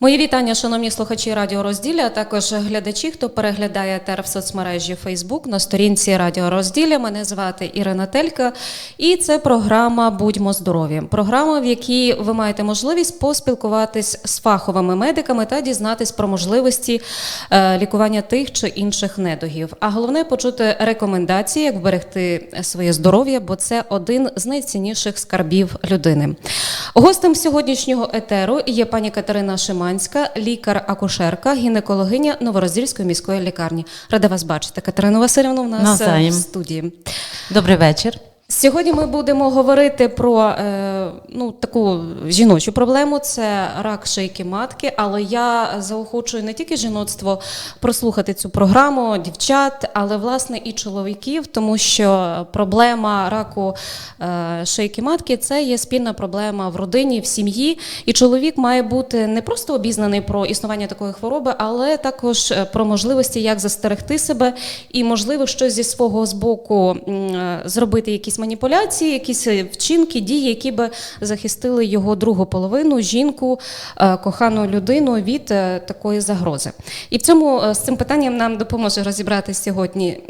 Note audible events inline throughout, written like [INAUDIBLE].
Мої вітання, шановні слухачі Радіо Розділля, а також глядачі, хто переглядає ТЕР в соцмережі Facebook на сторінці Радіо Розділля. Мене звати Ірина Телька, і це програма Будьмо здорові. Програма, в якій ви маєте можливість поспілкуватись з фаховими медиками та дізнатись про можливості е, лікування тих чи інших недугів. А головне почути рекомендації, як вберегти своє здоров'я, бо це один з найцінніших скарбів людини. Гостем сьогоднішнього етеру є пані Катерина Шиманська, лікар-акушерка, гінекологиня Новороздільської міської лікарні. Рада вас бачити, Катерина Васильівну. У нас е, Навзаєм. в студії. Добрий вечір. Сьогодні ми будемо говорити про е, ну, таку жіночу проблему це рак шийки матки. Але я заохочую не тільки жіноцтво прослухати цю програму, дівчат, але власне і чоловіків, тому що проблема раку е, шийки матки це є спільна проблема в родині, в сім'ї. І чоловік має бути не просто обізнаний про існування такої хвороби, але також е, про можливості, як застерегти себе, і можливо щось зі свого з боку е, зробити якісь маніпуляції, якісь е, вчинки, дії, які би захистили його другу половину, жінку, е, кохану людину від е, такої загрози. І в цьому з цим питанням нам допоможе розібратися сьогодні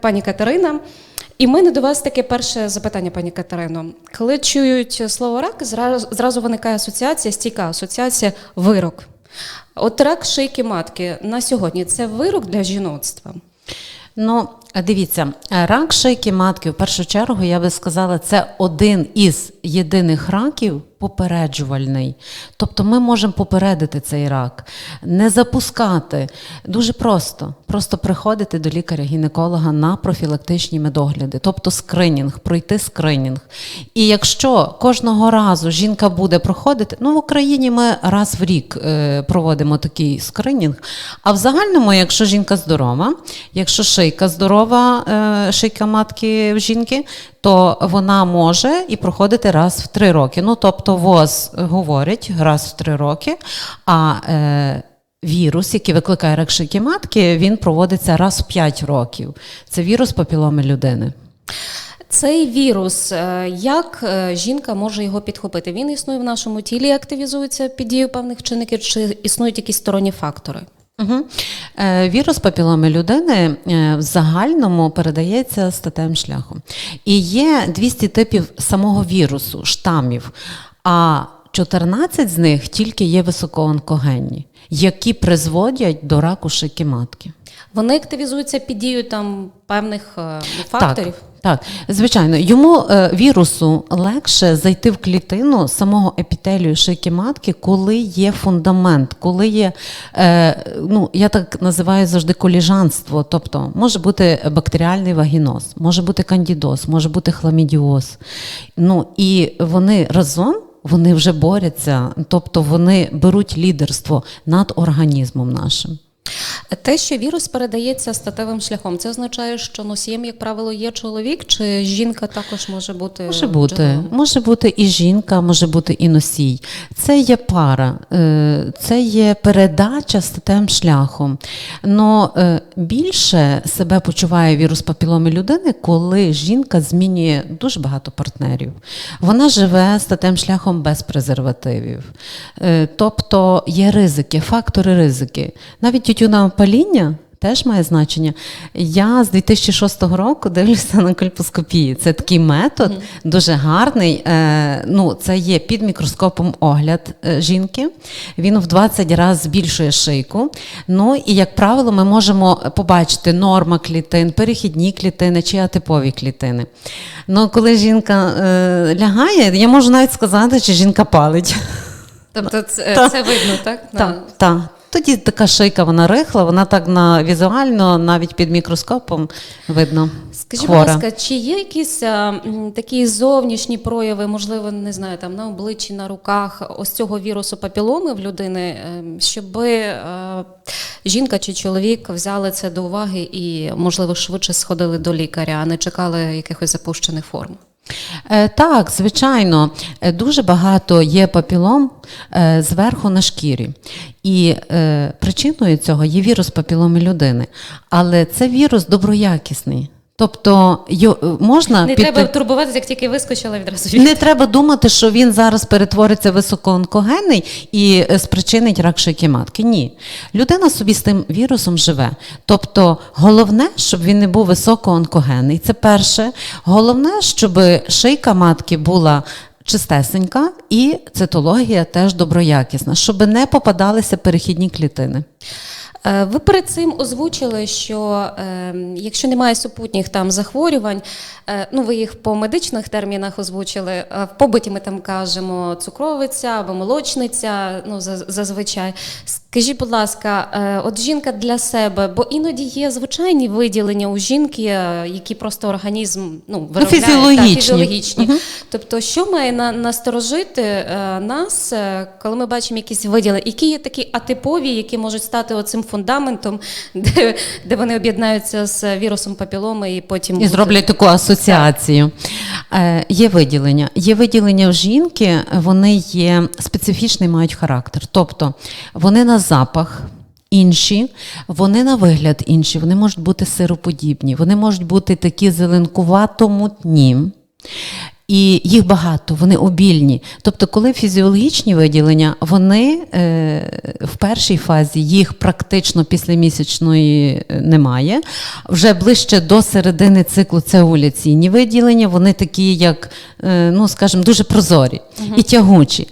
пані Катерина. І в мене до вас таке перше запитання, пані Катерино. Коли чують слово рак, зразу, зразу виникає асоціація, стійка асоціація вирок. От рак шийки матки на сьогодні це вирок для жіноцтва. Ну, дивіться, рак шийки матки, в першу чергу, я би сказала, це один із єдиних раків попереджувальний. Тобто ми можемо попередити цей рак, не запускати. Дуже просто. Просто приходити до лікаря-гінеколога на профілактичні медогляди, тобто скринінг, пройти скринінг. І якщо кожного разу жінка буде проходити, ну в Україні ми раз в рік е, проводимо такий скринінг. А в загальному, якщо жінка здорова, якщо шийка здорова, е, шийка матки в жінки, то вона може і проходити раз в три роки. Ну тобто ВОЗ говорить раз в три роки, а е, Вірус, який викликає рак шийки матки, він проводиться раз в 5 років. Це вірус папіломи людини. Цей вірус, е, як жінка може його підхопити? Він існує в нашому тілі, активізується під дією певних чинників, чи існують якісь сторонні фактори? Угу. Вірус папіломи людини е, в загальному передається статевим шляхом. І є 200 типів самого вірусу, штамів, а 14 з них тільки є високоонкогенні, які призводять до раку шийки матки. Вони активізуються під дією там певних е, факторів. Так, так, звичайно, йому е, вірусу легше зайти в клітину самого епітелію шийки матки, коли є фундамент, коли є, е, ну я так називаю завжди коліжанство. Тобто може бути бактеріальний вагіноз, може бути кандідоз, може бути хламідіоз. Ну і вони разом. Вони вже борються, тобто вони беруть лідерство над організмом нашим. Те, що вірус передається статевим шляхом, це означає, що носієм, як правило, є чоловік, чи жінка також може бути Може бути, джерелом? може бути і жінка, може бути і носій. Це є пара, е, це є передача статевим шляхом. Но е, більше себе почуває вірус папіломи людини, коли жінка змінює дуже багато партнерів. Вона живе статевим шляхом без презервативів. Е, Тобто є ризики, фактори ризики. Навіть тютюнове паління теж має значення. Я з 2006 року дивлюся на кольпоскопії. Це такий метод, дуже гарний. Е, ну, це є під мікроскопом огляд е, жінки. Він в 20 разів збільшує шийку. Ну і, як правило, ми можемо побачити норма клітин, перехідні клітини чи атипові клітини. Ну, коли жінка е, лягає, я можу навіть сказати, чи жінка палить. Тобто це, Так. це видно, так? На- Так, так. Тоді така шийка, вона рихла, вона так на візуально, навіть під мікроскопом видно. Скажіть, будь ласка, чи є якісь а, такі зовнішні прояви, можливо, не знаю, там на обличчі, на руках ось цього вірусу папіломи в людини, ем, щоб е, жінка чи чоловік взяли це до уваги і, можливо, швидше сходили до лікаря, а не чекали якихось запущених форм? Е, так, звичайно, Е, дуже багато є папілом е, зверху на шкірі. І причиною цього є вірус папіломи людини. Але це вірус доброякісний. Тобто йо- можна Не піти- треба турбуватися, як тільки вискочила відразу. від- Не треба думати, що він зараз перетвориться високоонкогенний і е, спричинить рак шийки матки. Ні. Людина собі з тим вірусом живе. Тобто, головне, щоб він не був високоонкогенний. Це перше. Головне, щоб шийка матки була. Чистесенька і цитологія теж доброякісна, щоб не попадалися перехідні клітини. Е, Ви перед цим озвучили, що е, якщо немає супутніх там захворювань, е, ну ви їх по медичних термінах озвучили. а В побуті ми там кажемо цукровиця або молочниця, ну за- зазвичай. Скажіть, будь ласка, е, от жінка для себе, бо іноді є звичайні виділення у жінки, е, які просто організм ну, виробляє, фізіологічні. Так, фізіологічні. Тобто, що має на, насторожити е, нас, е, коли ми бачимо якісь виділи, які є такі атипові, які можуть стати оцим фундаментом, [LAUGHS] де, де вони об'єднаються з вірусом папіломи і потім І зроблять таку асоціацію. Е, є виділення. Є виділення в жінки, вони є специфічний, мають характер. Тобто вони на запах. Інші, вони на вигляд інші, вони можуть бути сироподібні, вони можуть бути такі зеленкувато-мутні. І їх багато, вони обільні. Тобто, коли фізіологічні виділення, вони е, в першій фазі їх практично після місячної е, немає. Вже ближче до середини циклу це овуляційні виділення, вони такі, як, е, ну скажімо, дуже прозорі і тягучі.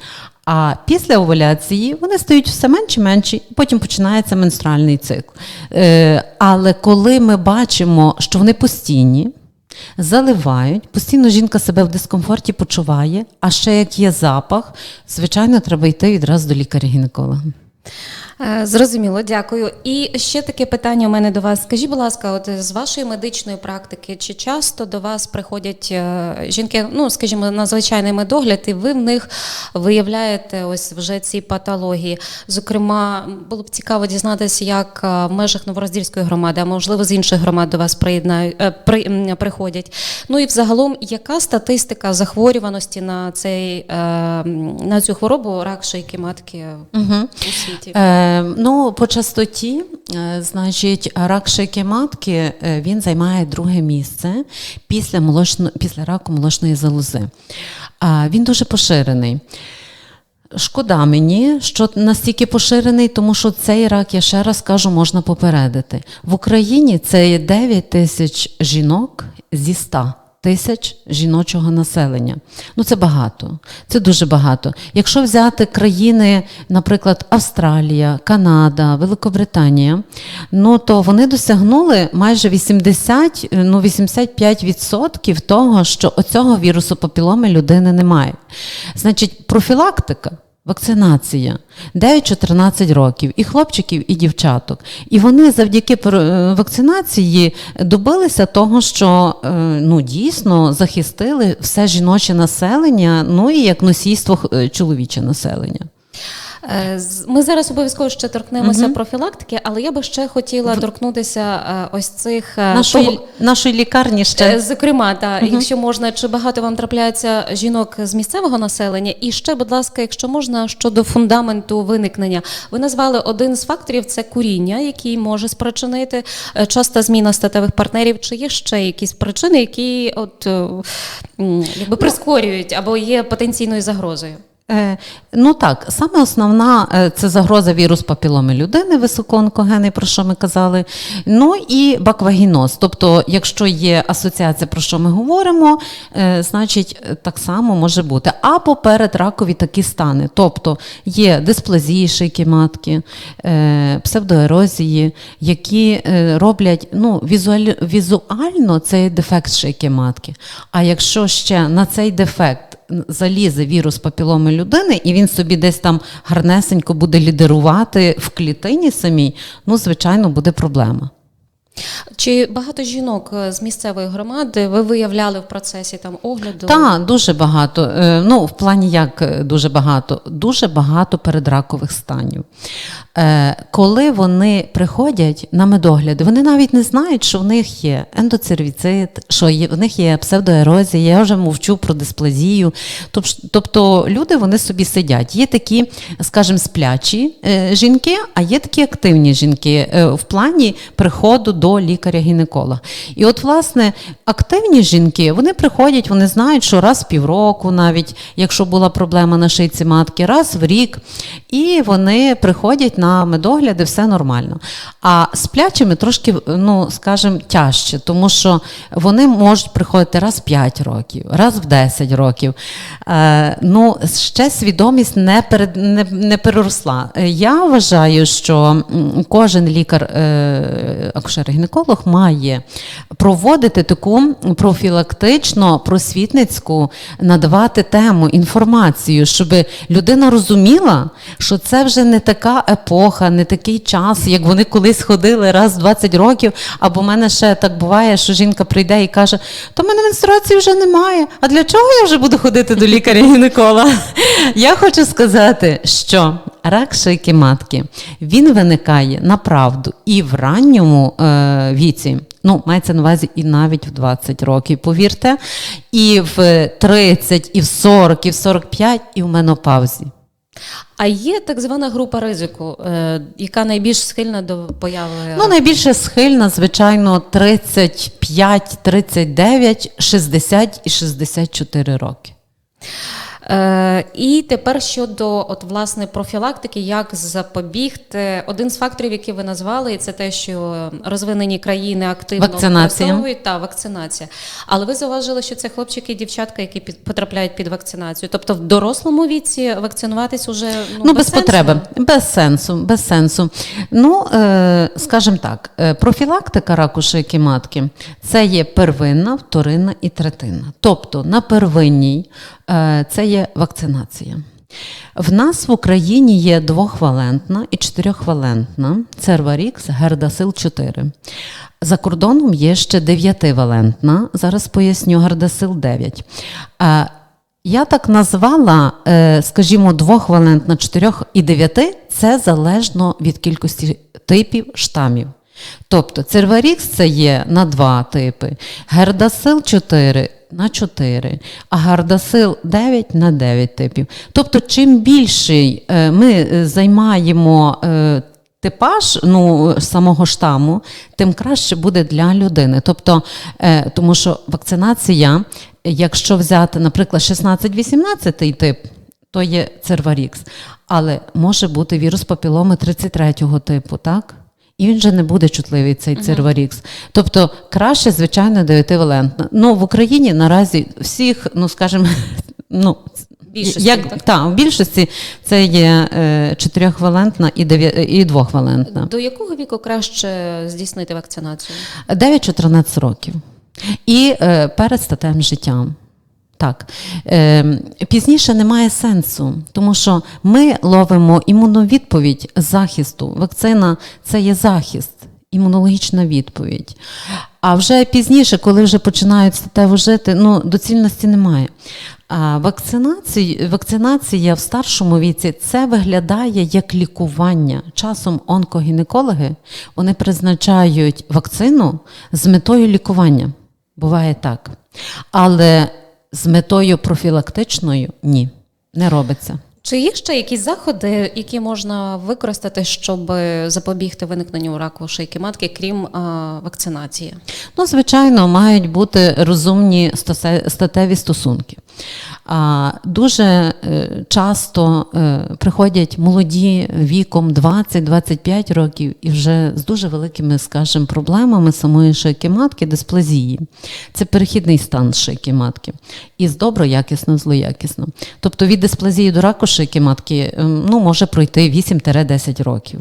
А після овуляції вони стають все менші менші, і потім починається менструальний цикл. Але коли ми бачимо, що вони постійні, заливають, постійно жінка себе в дискомфорті почуває, а ще як є запах, звичайно, треба йти відразу до лікаря-гінеколога. Е, Зрозуміло, дякую. І ще таке питання у мене до вас. Скажіть, будь ласка, от з вашої медичної практики, чи часто до вас приходять е, жінки, ну скажімо, на звичайний медогляд, і ви в них виявляєте ось вже ці патології? Зокрема, було б цікаво дізнатися, як е, в межах Новороздільської громади, а можливо з інших громад до вас приєднають при, приходять. Ну і взагалом, яка статистика захворюваності на цей на цю хворобу рак шийки матки Угу. у світі? Е, ну, по частоті, е, значить, рак шийки матки е, він займає друге місце після, молочно, після раку молочної залози. Він дуже поширений. Шкода мені, що настільки поширений, тому що цей рак, я ще раз кажу, можна попередити. В Україні це є 9 тисяч жінок зі 100 тисяч жіночого населення. Ну це багато, це дуже багато. Якщо взяти країни, наприклад, Австралія, Канада, Великобританія, ну то вони досягнули майже 80, ну 85% того, що оцього вірусу папіломи людини немає. Значить, профілактика. Вакцинація 9-14 років і хлопчиків, і дівчаток. І вони завдяки е, вакцинації добилися того, що е, ну, дійсно захистили все жіноче населення, ну і як носійство е, чоловіче населення. Е, Ми зараз обов'язково ще торкнемося профілактики, але я би ще хотіла торкнутися е, ось цих е, Нашої, того- нашої лікарні ще Зокрема, та якщо можна, чи багато вам трапляється жінок з місцевого населення? І ще, будь ласка, якщо можна, щодо фундаменту виникнення, ви назвали один з факторів це куріння, який може спричинити часта зміна статевих партнерів. Чи є ще якісь причини, які от якби прискорюють або є потенційною загрозою? Е, ну так, саме основна е, це загроза вірус папіломи людини, високоонкогенний, про що ми казали. Ну і баквагіноз. Тобто, якщо є асоціація, про що ми говоримо, е, значить так само може бути. Або передракові такі стани. Тобто є дисплазії шийки матки, псевдоерозії, які роблять ну, візуально цей дефект шийки матки. А якщо ще на цей дефект залізе вірус папіломи людини, і він собі десь там гарнесенько буде лідерувати в клітині самій, ну, звичайно, буде проблема. Чи багато жінок е, з місцевої громади ви виявляли в процесі там огляду? Так, дуже багато. Е, Ну, в плані як е, дуже багато, дуже багато передракових станів. Коли вони приходять на медогляди, вони навіть не знають, що в них є ендоцервіцит, що в них є псевдоерозія, я вже мовчу про дисплазію. Тобто люди вони собі сидять. Є такі, скажімо, сплячі жінки, а є такі активні жінки в плані приходу до лікаря-гінеколога. І от, власне, активні жінки вони приходять, вони знають, що раз в півроку, навіть якщо була проблема на шийці матки, раз в рік, і вони приходять на медогляди, все нормально. А з плячими трошки, ну скажімо, тяжче, тому що вони можуть приходити раз в 5 років, раз в 10 років. Е, ну, ще свідомість не, перед, не, не переросла. Я вважаю, що кожен лікар, е, акушер-гінеколог має проводити таку профілактично просвітницьку, надавати тему, інформацію, щоб людина розуміла, що це вже не така епоха, не такий час, як вони колись ходили раз в 20 років. Або в мене ще так буває, що жінка прийде і каже: то мене менструації вже немає. А для чого я вже буду ходити до лікаря-гінеколога? Я хочу сказати, що рак шийки матки він виникає направду і в ранньому е, віці. Ну, мається на увазі і навіть в 20 років, повірте, і в 30, і в 40, і в 45, і в менопаузі. А є так звана група ризику, е, яка найбільш схильна до появи. Ну, найбільше схильна, звичайно, 35, 39, 60 і 64 роки. Е, і тепер щодо от, власне, профілактики, як запобігти. Один з факторів, які ви назвали, це те, що розвинені країни активно Вакцинація. використовують та вакцинація. Але ви зауважили, що це хлопчики і дівчатка, які під, потрапляють під вакцинацію. Тобто в дорослому віці вакцинуватись уже ну, Ну, без сенсу? потреби, без сенсу, без сенсу. Ну, е, скажімо так, е, профілактика раку шийки матки це є первинна, вторинна і третинна. Тобто на первинній це є вакцинація. В нас в Україні є двохвалентна і чотирьохвалентна Церварікс Гердасил 4. За кордоном є ще дев'ятивалентна, зараз поясню Гердасил 9. Е, я так назвала, е, скажімо, двохвалентна, чотирьох і дев'яти це залежно від кількості типів штамів. Тобто церварікс це є на два типи, гердасил 4 на 4, а гардасил 9 на 9 типів. Тобто, чим більший е, ми е, займаємо е, типаж ну, самого штаму, тим краще буде для людини. Тобто, тому що вакцинація, якщо взяти, наприклад, 16-18 тип, то є церварікс, але може бути вірус папіломи 33-го типу, так? І він же не буде чутливий цей церварікс. Тобто краще, звичайно, дев'ятивалентна. Ну, в Україні наразі всіх, ну скажімо, [LAUGHS] ну, Більшості, як, так? та, в більшості це є е, чотирьохвалентна і, дев'я- і двохвалентна. До якого віку краще здійснити вакцинацію? 9-14 років. І е, перед статевим життям. Так. Е, пізніше немає сенсу, тому що ми ловимо імунну відповідь захисту. Вакцина це є захист, імунологічна відповідь. А вже пізніше, коли вже починають статево жити, ну, доцільності немає. А вакцинація, вакцинація в старшому віці це виглядає як лікування. Часом онкогінекологи вони призначають вакцину з метою лікування. Буває так. Але з метою профілактичною ні, не робиться. Чи є ще якісь заходи, які можна використати, щоб запобігти виникненню раку шийки матки, крім а, вакцинації? Ну, звичайно, мають бути розумні статеві стосунки. А, дуже е, часто е, приходять молоді віком 20-25 років і вже з дуже великими, скажімо, проблемами самої шийки матки, дисплазії. Це перехідний стан шийки матки. Із доброякісно, злоякісно. Тобто від дисплазії до раку шийки матки ем, ну, може пройти 8-10 років.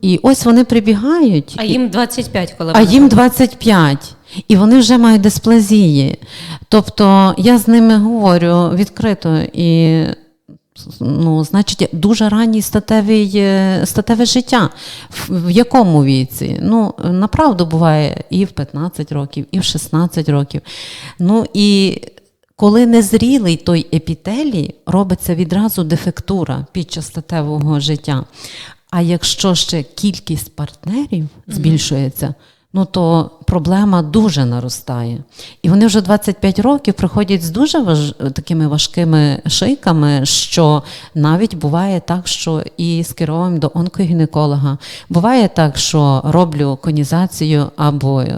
І ось вони прибігають. А їм 25, коли а їм 25, і вони вже мають дисплазії. Тобто я з ними говорю відкрито і. Ну, значить, дуже ранній статевий, е, статеве життя. В, в якому віці? Ну, направду буває і в 15 років, і в 16 років. Ну і коли незрілий той епітелій, робиться відразу дефектура під час статевого життя. А якщо ще кількість партнерів збільшується, ну то проблема дуже наростає. І вони вже 25 років приходять з дуже важ... такими важкими шийками, що навіть буває так, що і скеровуємо до онкогінеколога. Буває так, що роблю конізацію або е,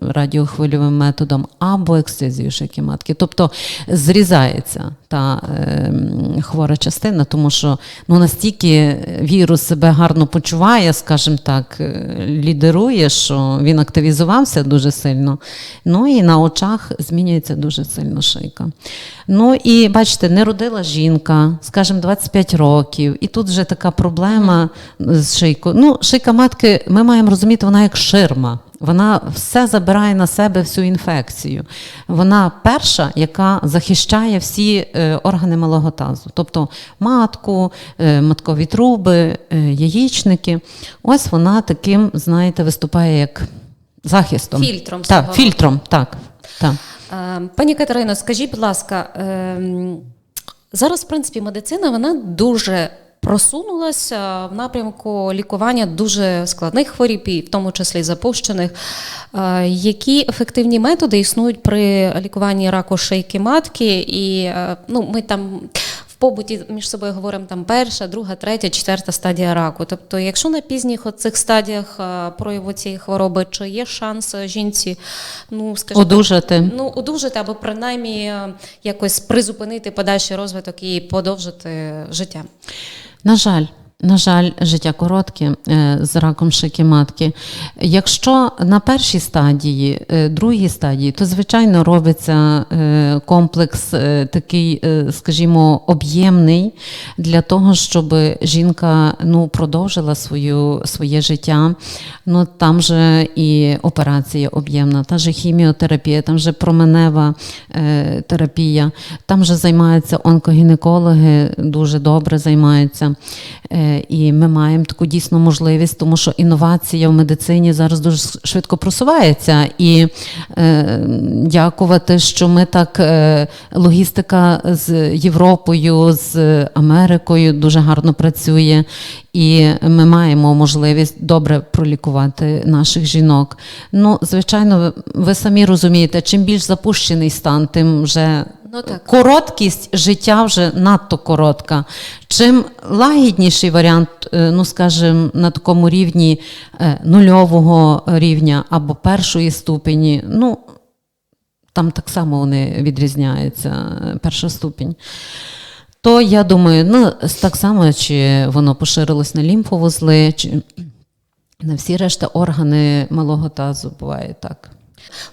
радіохвильовим методом, або ексцизію шийки матки. Тобто зрізається та е, хвора частина, тому що ну, настільки вірус себе гарно почуває, скажімо так, е, лідерує, що він активізувався дуже сильно. Ну і на очах змінюється дуже сильно шийка. Ну і бачите, не родила жінка, скажімо, 25 років, і тут вже така проблема з шийкою. Ну, шийка матки, ми маємо розуміти, вона як ширма. Вона все забирає на себе всю інфекцію. Вона перша, яка захищає всі е, органи малого тазу, тобто матку, е, маткові труби, е, яєчники. Ось вона таким, знаєте, виступає як захистом. Фільтром Так, свого фільтром, так. так. Е, Пані Катерино, скажіть, будь ласка, ем, зараз, в принципі, медицина вона дуже просунулася в напрямку лікування дуже складних хворіб, і в тому числі запущених. Е, Які ефективні методи існують при лікуванні раку шийки матки? І е, ну, ми там. Побуті між собою говоримо там перша, друга, третя, четверта стадія раку. Тобто, якщо на пізніх цих стадіях е, прояву цієї хвороби, чи є шанс е, жінці, ну скажімо, Одужати. Ну, одужати або принаймні е, якось призупинити подальший розвиток і подовжити життя. На жаль. На жаль, життя коротке е, з раком шики матки. Якщо на першій стадії, е, другій стадії, то звичайно робиться е, комплекс такий, скажімо, об'ємний для того, щоб жінка ну, продовжила свою, своє життя. Ну, там же і операція об'ємна, та же хіміотерапія, там же променева терапія, там же займаються онкогінекологи, дуже добре займаються. І ми маємо таку дійсно можливість, тому що інновація в медицині зараз дуже швидко просувається. І е, дякувати, що ми так е, логістика з Європою, з Америкою дуже гарно працює. І ми маємо можливість добре пролікувати наших жінок. Ну, звичайно, ви- ви самі розумієте, чим більш запущений стан, тим вже Ну так. короткість життя вже надто коротка. Чим лагідніший варіант, е, ну скажімо, на такому рівні е, нульового рівня або першої ступені, ну там так само вони відрізняються, е, перша ступінь. То я думаю, ну так само, чи воно поширилось на лімфовузли, чи на всі решта органи малого тазу буває так.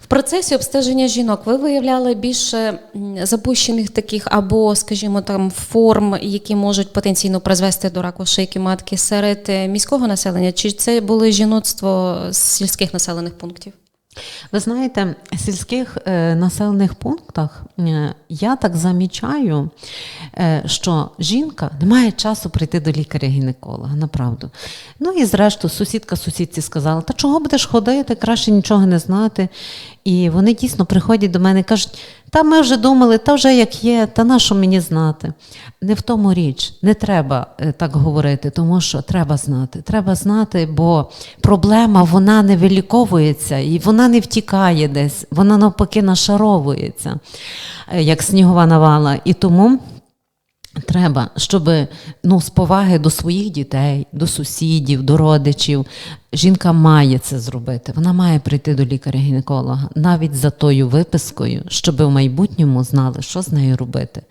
В процесі обстеження жінок ви виявляли більше запущених таких або, скажімо, там форм, які можуть потенційно призвести до раку шийки матки серед е, міського населення, чи це були жіноцтво з сільських населених пунктів? Ви знаєте, в сільських е, населених пунктах е, я так замічаю, е, що жінка не має часу прийти до лікаря-гінеколога, направду. Ну і зрештою, сусідка сусідці сказала, та чого будеш ходити, краще нічого не знати. І вони дійсно приходять до мене і кажуть, та ми вже думали, та вже як є, та на що мені знати? Не в тому річ, не треба е, так говорити, тому що треба знати. Треба знати, бо проблема вона не виліковується і вона не втікає десь, вона навпаки нашаровується, е, як снігова навала. І тому Треба, щоб ну, з поваги до своїх дітей, до сусідів, до родичів, жінка має це зробити. Вона має прийти до лікаря-гінеколога навіть за тою випискою, щоб в майбутньому знали, що з нею робити.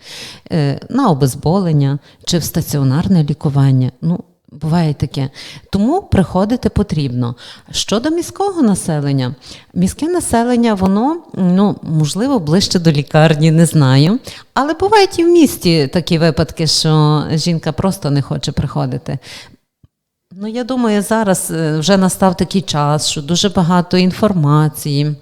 Е, на обезболення чи в стаціонарне лікування. Ну, Буває таке. Тому приходити потрібно. Щодо міського населення, міське населення, воно ну, можливо ближче до лікарні, не знаю. Але бувають і в місті такі випадки, що жінка просто не хоче приходити. Ну, я думаю, зараз е, вже настав такий час, що дуже багато інформації.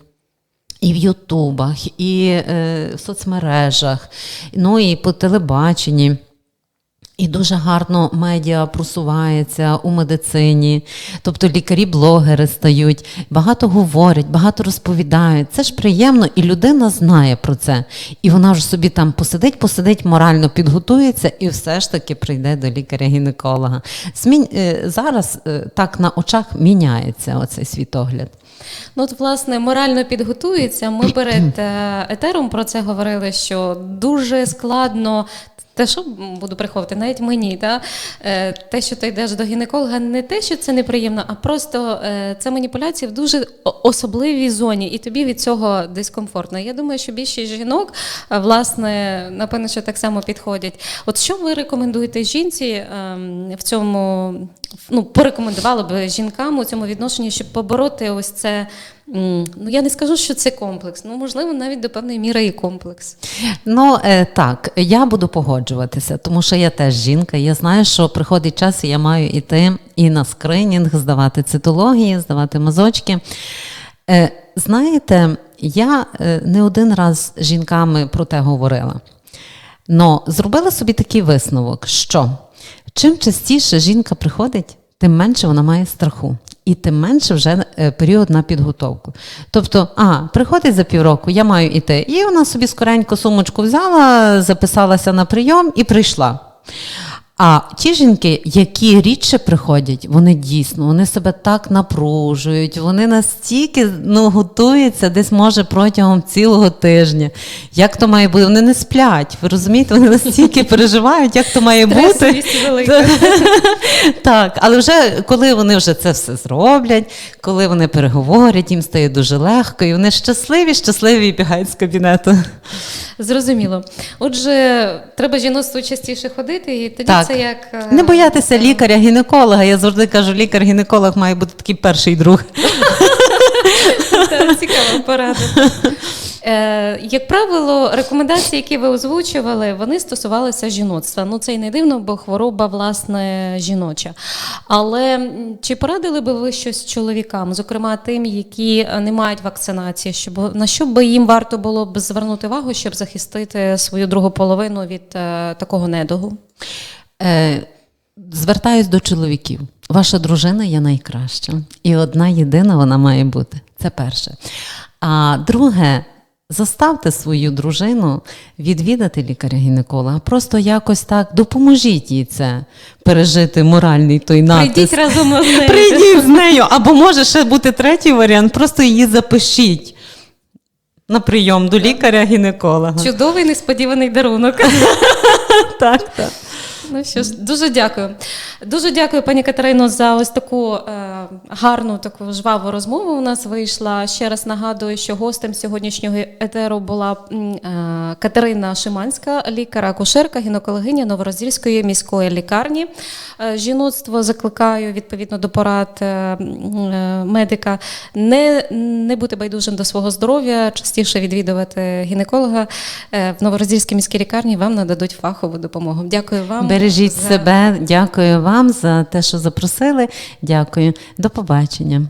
І в Ютубах, і е, в соцмережах, ну і по телебаченні. І дуже гарно медіа просувається у медицині, тобто лікарі-блогери стають, багато говорять, багато розповідають. Це ж приємно, і людина знає про це. І вона вже собі там посидить, посидить, морально підготується і все ж таки прийде до лікаря-гінеколога. Е, Зараз е, так на очах міняється оцей світогляд. Ну, от, власне, морально підготується. Ми перед [CLEARS THROAT] е, етером про це говорили, що дуже складно. Те, що буду приховувати, навіть мені, та, е, те, що ти йдеш до гінеколога, не те, що це неприємно, а просто е, це маніпуляція в дуже особливій зоні, і тобі від цього дискомфортно. Я думаю, що більшість жінок, власне, напевно, що так само підходять. От що ви рекомендуєте жінці ем, в цьому, ну, порекомендували б жінкам у цьому відношенні, щоб побороти ось це. М, Ну, я не скажу, що це комплекс. Ну, можливо, навіть до певної міри і комплекс. Ну е, так, я буду погоджуватися, тому що я теж жінка. Я знаю, що приходить час, і я маю йти і на скринінг, здавати цитології, здавати мазочки. Е, знаєте, я е, не один раз з жінками про те говорила. Но зробила собі такий висновок, що чим частіше жінка приходить, тим менше вона має страху. І тим менше вже е, період на підготовку. Тобто, а, приходить за півроку, я маю іти. І вона собі скоренько сумочку взяла, записалася на прийом і прийшла. А ті жінки, які рідше приходять, вони дійсно вони себе так напружують, вони настільки ну, готуються десь може протягом цілого тижня. Як то має бути? Вони не сплять. Ви розумієте, вони настільки [LAUGHS] переживають, як то має бути. [LAUGHS] Так, але вже коли вони вже це все зроблять, коли вони переговорять, їм стає дуже легко, і вони щасливі, щасливі і бігають з кабінету. Зрозуміло. Отже, треба жіноцтву частіше ходити, і тоді Так. Це як. е, Не боятися лікаря-гінеколога. Я завжди кажу, лікар-гінеколог має бути такий перший друг. Це цікава порада. Е, як правило, рекомендації, які ви озвучували, вони стосувалися жіноцтва. Ну це й не дивно, бо хвороба власне жіноча. Але чи порадили би ви щось чоловікам, зокрема тим, які е, не мають вакцинації, щоб на що би їм варто було б звернути увагу, щоб захистити свою другу половину від такого недугу? Е, звертаюсь до чоловіків. Ваша дружина є найкраща. І одна єдина вона має бути. Це перше. А друге, заставте свою дружину відвідати лікаря-гінеколога. Просто якось так допоможіть їй це пережити моральний той натиск. Прийдіть разом з нею. Прийдіть з нею. Або може ще бути третій варіант, просто її запишіть на прийом до лікаря-гінеколога. Чудовий несподіваний дарунок. [LAUGHS] Так, так. Ну що ж, дуже дякую. Дуже дякую, пані Катерино, за ось таку е, гарну, таку жваву розмову. У нас вийшла. Ще раз нагадую, що гостем сьогоднішнього етеру була е, Катерина Шиманська, лікар-акушерка, гінекологиня Новороздільської міської лікарні. Е, жіноцтво закликаю відповідно до порад е, е, медика не, не бути байдужим до свого здоров'я, частіше відвідувати гінеколога. Е, в Новороздільській міській лікарні вам нададуть фахову допомогу. Дякую вам. Бережіть за- себе. Дякую вам за те, що запросили. Дякую. До побачення.